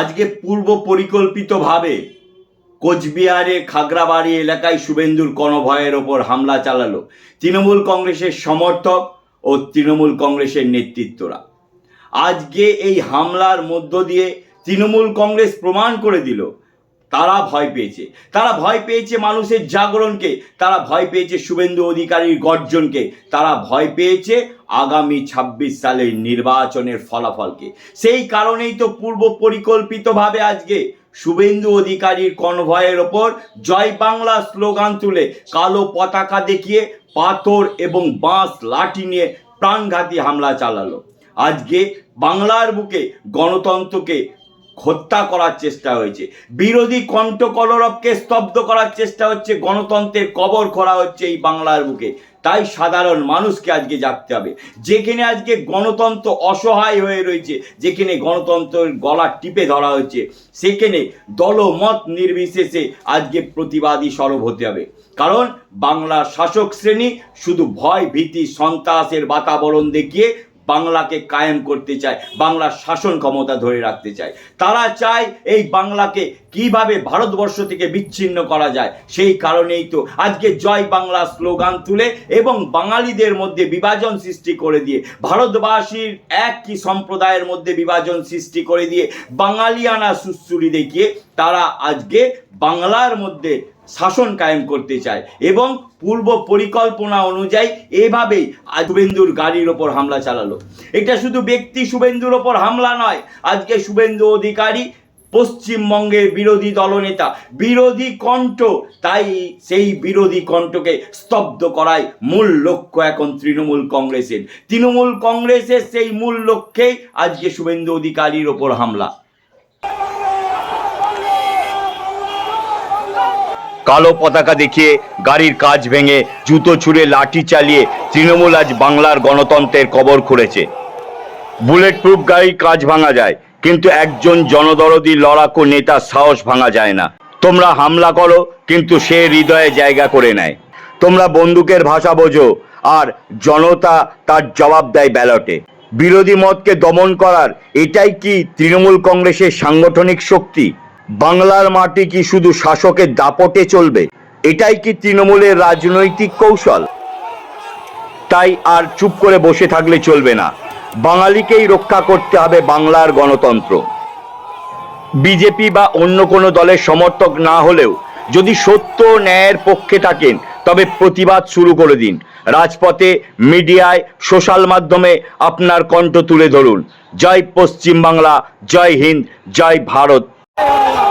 আজকে পূর্ব পরিকল্পিতভাবে কোচবিহারে খাগড়াবাড়ি এলাকায় শুভেন্দুর কনভয়ের ওপর হামলা চালালো তৃণমূল কংগ্রেসের সমর্থক ও তৃণমূল কংগ্রেসের নেতৃত্বরা। আজকে এই হামলার মধ্য দিয়ে তৃণমূল কংগ্রেস প্রমাণ করে দিল তারা ভয় পেয়েছে। তারা ভয় পেয়েছে মানুষের জাগরণকে, তারা ভয় পেয়েছে শুভেন্দু অধিকারীর গর্জনকে, তারা ভয় পেয়েছে আগামী ছাব্বিশ সালের নির্বাচনের ফলাফলকে। সেই কারণেই তো পূর্ব পরিকল্পিতভাবে আজকে শুভেন্দু অধিকারীর কনভয়ের ওপর জয় বাংলা স্লোগান তুলে কালো পতাকা দেখিয়ে পাথর এবং বাঁশ লাঠি নিয়ে প্রাণঘাতী হামলা চালালো। আজকে বাংলার বুকে গণতন্ত্রকে হত্যা করার চেষ্টা হয়েছে। বিরোধী কণ্ঠকলরবকে স্তব্ধ করার চেষ্টা হচ্ছে, গণতন্ত্রের কবর করা হচ্ছে এই বাংলার বুকে তাই সাধারণ মানুষকে আজকে জাগতে হবে। যেখানে আজকে গণতন্ত্র অসহায় হয়ে রয়েছে, যেখানে গণতন্ত্রের গলা টিপে ধরা হচ্ছে, সেখানে দলমত নির্বিশেষে আজকে প্রতিবাদী সরব হতে হবে। কারণ বাংলার শাসক শ্রেণি শুধু ভয়, ভীতি, সন্ত্রাসের বাতাবরণ দেখিয়ে বাংলাকে কায়েম করতে চায়, বাংলার শাসন ক্ষমতা ধরে রাখতে চায়। তারা চায় এই বাংলাকে কীভাবে ভারতবর্ষ থেকে বিচ্ছিন্ন করা যায়, সেই কারণেই তো আজকে জয় বাংলা স্লোগান তুলে এবং বাঙালিদের মধ্যে বিভাজন সৃষ্টি করে দিয়ে, ভারতবাসীর একই সম্প্রদায়ের মধ্যে বিভাজন সৃষ্টি করে দিয়ে, বাঙালিয়ানা সুশ্রুরি দেখিয়ে তারা আজকে বাংলার মধ্যে শাসন কায়েম করতে চায় এবং পূর্ব পরিকল্পনা অনুযায়ী এভাবেই শুভেন্দুর গাড়ির ওপর হামলা চালালো। এটা শুধু ব্যক্তি শুভেন্দুর ওপর হামলা নয়, আজকে শুভেন্দু অধিকারী পশ্চিমবঙ্গের বিরোধী দলনেতা, বিরোধী কণ্ঠ, তাই সেই বিরোধী কণ্ঠকে স্তব্ধ করাই মূল লক্ষ্য এখন তৃণমূল কংগ্রেসের। তৃণমূল কংগ্রেসের সেই মূল লক্ষ্যেই আজকে শুভেন্দু অধিকারীর ওপর হামলা। কালো পতাকা দেখিয়ে গাড়ির কাজ ভেঙে জুতো ছুঁড়ে লাঠি চালিয়ে তৃণমূল আজ বাংলার গণতন্ত্রের কবর খুঁড়েছে। বুলেট প্রুফ গাড়ির কাজ ভাঙা যায়, কিন্তু একজন জনদরদি লড়াকু নেতার সাহস ভাঙা যায় না। তোমরা হামলা করো, কিন্তু সে হৃদয়ে জায়গা করে নেয়। তোমরা বন্দুকের ভাষা বোঝো, আর জনতা তার জবাব দেয় ব্যালটে। বিরোধী মতকে দমন করার এটাই কি তৃণমূল কংগ্রেসের সাংগঠনিক শক্তি? বাংলার মাটি কি শুধু শাসকের দাপটে চলবে? এটাই কি তৃণমূলের রাজনৈতিক কৌশল? তাই আর চুপ করে বসে থাকলে চলবে না। বাঙালিকেই রক্ষা করতে হবে বাংলার গণতন্ত্র। বিজেপি বা অন্য কোনো দলের সমর্থক না হলেও যদি সত্য ন্যায়ের পক্ষে থাকেন, তবে প্রতিবাদ শুরু করে দিন। রাজপথে, মিডিয়ায়, সোশ্যাল মাধ্যমে আপনার কণ্ঠ তুলে ধরুন। জয় পশ্চিম বাংলা জয় হিন্দ, জয় ভারত। Oh!